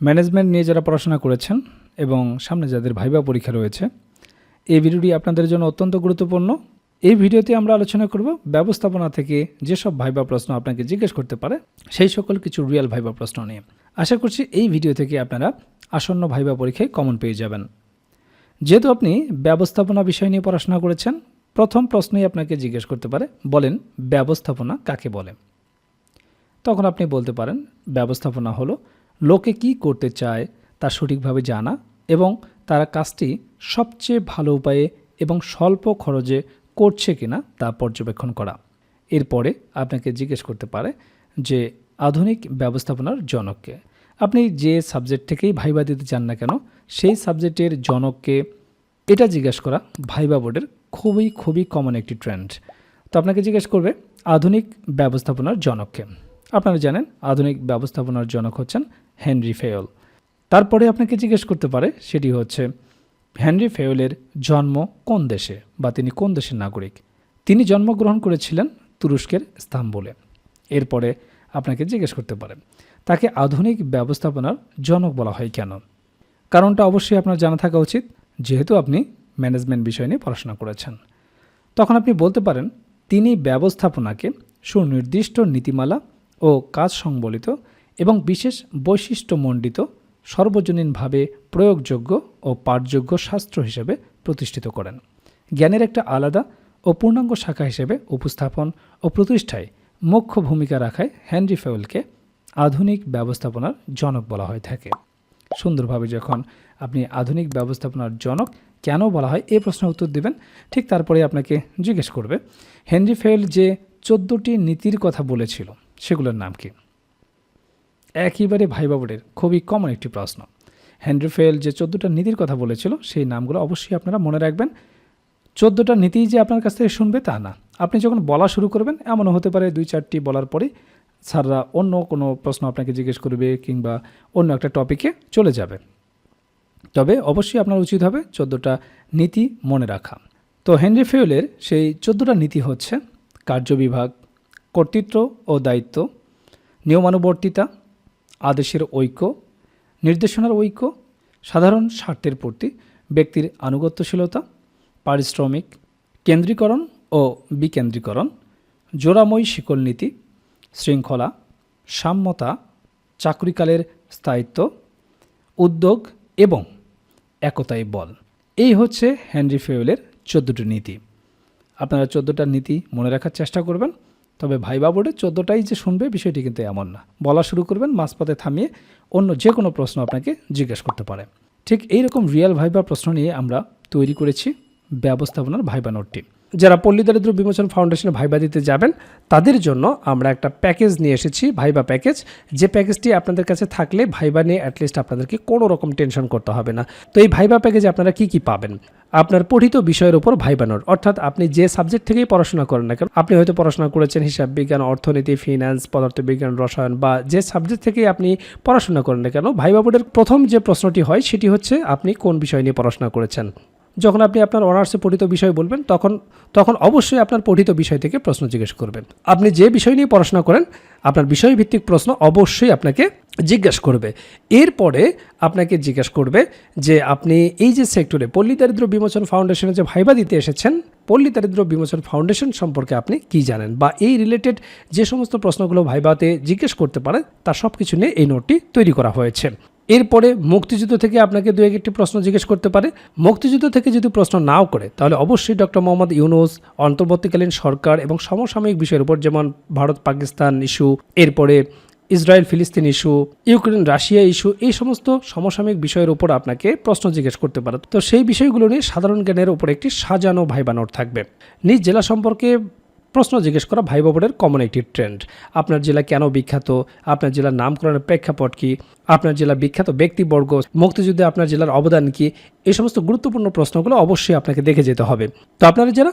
Management নিয়ে যারা পড়াশোনা করেছেন এবং সামনে যাদের ভাইবা পরীক্ষা রয়েছে, এই ভিডিওটি আপনাদের জন্য অত্যন্ত গুরুত্বপূর্ণ। এই ভিডিওতে আমরা আলোচনা করব ব্যবস্থাপনা থেকে যেসব ভাইবা প্রশ্ন আপনাকে জিজ্ঞেস করতে পারে, সেই সকল কিছু রিয়েল ভাইবা প্রশ্ন নিয়ে। আশা করছি এই ভিডিও থেকে আপনারা আসন্ন ভাইবা পরীক্ষায় কমন পেয়ে যাবেন। যেহেতু আপনি ব্যবস্থাপনা বিষয় নিয়ে পড়াশোনা করেছেন, প্রথম প্রশ্নই আপনাকে জিজ্ঞেস করতে পারে, বলেন ব্যবস্থাপনা কাকে বলে? তখন আপনি বলতে পারেন, ব্যবস্থাপনা হলো লোকে কি করতে চায় তা সঠিকভাবে জানা এবং তারা কাজটি সবচেয়ে ভালো উপায়ে এবং স্বল্প খরচে করছে কিনা তা পর্যবেক্ষণ করা। এরপরে আপনাকে জিজ্ঞেস করতে পারে যে আধুনিক ব্যবস্থাপনার জনককে। আপনি যে সাবজেক্ট থেকেই ভাইবা দিতে চান না কেন, সেই সাবজেক্টের জনককে এটা জিজ্ঞেস করা ভাইবা বোর্ডের খুবই খুবই কমন একটি ট্রেন্ড তো আপনাকে জিজ্ঞেস করবে আধুনিক ব্যবস্থাপনার জনককে। আপনারা জানেন, আধুনিক ব্যবস্থাপনার জনক হচ্ছেন হেনরি ফেয়ল তারপরে আপনাকে জিজ্ঞেস করতে পারে, সেটি হচ্ছে, হেনরি ফেয়লের জন্ম কোন দেশে বা তিনি কোন দেশের নাগরিক? তিনি জন্মগ্রহণ করেছিলেন তুরস্কের ইস্তাম্বুলে। এরপরে আপনাকে জিজ্ঞেস করতে পারে, তাকে আধুনিক ব্যবস্থাপনার জনক বলা হয় কেন? কারণটা অবশ্যই আপনার জানা থাকা উচিত, যেহেতু আপনি ম্যানেজমেন্ট বিষয় নিয়ে পড়াশোনা করেছেন। তখন আপনি বলতে পারেন, তিনি ব্যবস্থাপনাকে সুনির্দিষ্ট নীতিমালা ও কাজ সংবলিত এবং বিশেষ বৈশিষ্ট্যমণ্ডিত সর্বজনীনভাবে প্রয়োগযোগ্য ও পাঠযোগ্য শাস্ত্র হিসেবে প্রতিষ্ঠিত করেন। জ্ঞানের একটা আলাদা ও পূর্ণাঙ্গ শাখা হিসেবে উপস্থাপন ও প্রতিষ্ঠায় মুখ্য ভূমিকা রাখায় হেনরি ফেউলকে আধুনিক ব্যবস্থাপনার জনক বলা হয়ে থাকে। সুন্দরভাবে যখন আপনি আধুনিক ব্যবস্থাপনার জনক, কেন বলা হয় এই প্রশ্নের উত্তর দেবেন? ঠিক তারপরে আপনাকে জিজ্ঞেস করবে, হেনরি ফেল যে চোদ্দোটি নীতির কথা বলেছিল সেগুলোর নাম কি? একেবারে ভাইবা বোর্ডের খুবই কমন একটি প্রশ্ন। হেনরি যে চোদ্দোটা নীতির কথা বলেছিল, সেই নামগুলো অবশ্যই আপনারা মনে রাখবেন। চোদ্দোটা নীতি যে আপনার কাছ থেকে শুনবে তা না। আপনি যখন বলা শুরু করবেন, এমনও হতে পারে দুই চারটি বলার পরে স্যাররা অন্য কোনো প্রশ্ন আপনাকে জিজ্ঞেস করবে কিংবা অন্য একটা টপিকে চলে যাবে। তবে অবশ্যই আপনার উচিত হবে চোদ্দোটা নীতি মনে রাখা। তো হেনরি ফেউলের সেই চোদ্দোটা নীতি হচ্ছে কার্যবিভাগ কর্তৃত্ব ও দায়িত্ব, নিয়মানুবর্তিতা, আদেশের ঐক্য, নির্দেশনার ঐক্য, সাধারণ স্বার্থের প্রতি ব্যক্তির আনুগত্যশীলতা, পারিশ্রমিক, কেন্দ্রীকরণ ও বিকেন্দ্রীকরণ, জোড়াময় শিকল নীতি, শৃঙ্খলা, সাম্যতা, চাকরিকালের স্থায়িত্ব, উদ্যোগ এবং একতাই বল। এই হচ্ছে হেনরি ফেউলের চোদ্দোটি নীতি। আপনারা চোদ্দোটা নীতি মনে রাখার চেষ্টা করবেন। তবে ভাইবা বোর্ডে চোদ্দোটাই যে শুনবে বিষয়টি কিন্তু এমন না। বলা শুরু করবেন, মাঝপথে থামিয়ে অন্য যে কোনো প্রশ্ন আপনাকে জিজ্ঞেস করতে পারে। ঠিক এইরকম রিয়েল ভাইবা প্রশ্ন নিয়ে আমরা তৈরি করেছি ব্যবস্থাপনার ভাইবা নোটটি। যারা পল্লী দারিদ্র বিমোচন ফাউন্ডেশনে ভাইবা দিতে যাবেন, তাদের জন্য আমরা একটা প্যাকেজ নিয়ে এসেছি, ভাইবা প্যাকেজ। যে প্যাকেজটি আপনাদের কাছে থাকলে ভাইবা নিয়ে অ্যাটলিস্ট আপনাদেরকে কোনো রকম টেনশন করতে হবে না। তো এই ভাইবা প্যাকেজে আপনারা কি কি পাবেন? আপনার পঠিত বিষয়ের উপর ভাইবা নোট। অর্থাৎ আপনি যে সাবজেক্ট থেকেই পড়াশোনা করেন না কেন, আপনি হয়তো পড়াশোনা করেছেন হিসাব বিজ্ঞান, অর্থনীতি ফিনান্স পদার্থবিজ্ঞান, রসায়ন বা যে সাবজেক্ট থেকেই আপনি পড়াশোনা করেন না কেন, ভাইবা বোর্ডের প্রথম যে প্রশ্নটি হয়, সেটি হচ্ছে আপনি কোন বিষয় নিয়ে পড়াশোনা করেছেন? যখন আপনি আপনার অনার্সে পঠিত বিষয় বলবেন, তখন তখন অবশ্যই আপনার পঠিত বিষয় থেকে প্রশ্ন জিজ্ঞেস করবেন। আপনি যে বিষয় নিয়ে পড়াশোনা করেন, আপনার বিষয়ভিত্তিক প্রশ্ন অবশ্যই আপনাকে জিজ্ঞাসা করবে। এরপরে আপনাকে জিজ্ঞাসা করবে যে আপনি এই যে সেক্টরে পল্লী দারিদ্র বিমোচন ফাউন্ডেশনে যে ভাইবা দিতে এসেছেন, পল্লী দারিদ্র বিমোচন ফাউন্ডেশন সম্পর্কে আপনি কি জানেন? বা এই রিলেটেড যে সমস্ত প্রশ্নগুলো ভাইবাতে জিজ্ঞেস করতে পারেন তার সব কিছু নিয়ে এই নোটটি তৈরি করা হয়েছে। এরপরে মুক্তিযুদ্ধ থেকে আপনাকে দু একটি প্রশ্ন জিজ্ঞেস করতে পারে। মুক্তিযুদ্ধ থেকে যদি প্রশ্ন নাও করে, তাহলে অবশ্যই ডক্টর মোহাম্মদ ইউনুস, অন্তর্বর্তীকালীন সরকার এবং সমসাময়িক বিষয়ের উপর, যেমন ভারত, পাকিস্তান ইস্যু, এরপরে ইসরায়েল, ফিলিস্তিন ইস্যু, ইউক্রেন, রাশিয়া ইস্যু, এই সমস্ত সমসাময়িক বিষয়ের উপর আপনাকে প্রশ্ন জিজ্ঞেস করতে পারে। তো সেই বিষয়গুলো নিয়ে সাধারণ জ্ঞানের উপর একটি সাজানো ভাইবা নোট থাকবে। নিজ জেলা সম্পর্কে প্রশ্ন জিজ্ঞেস করা ভাই বোর্ডের কমন একটি ট্রেন্ড আপনার জেলা কেন বিখ্যাত? আপনার জেলার নামকরণের প্রেক্ষাপট কি? আপনার জেলা বিখ্যাত ব্যক্তিবর্গ, মুক্তিযুদ্ধে আপনার জেলার অবদান কি? এই সমস্ত গুরুত্বপূর্ণ প্রশ্নগুলো অবশ্যই আপনাকে দেখে যেতে হবে। তো আপনারা যারা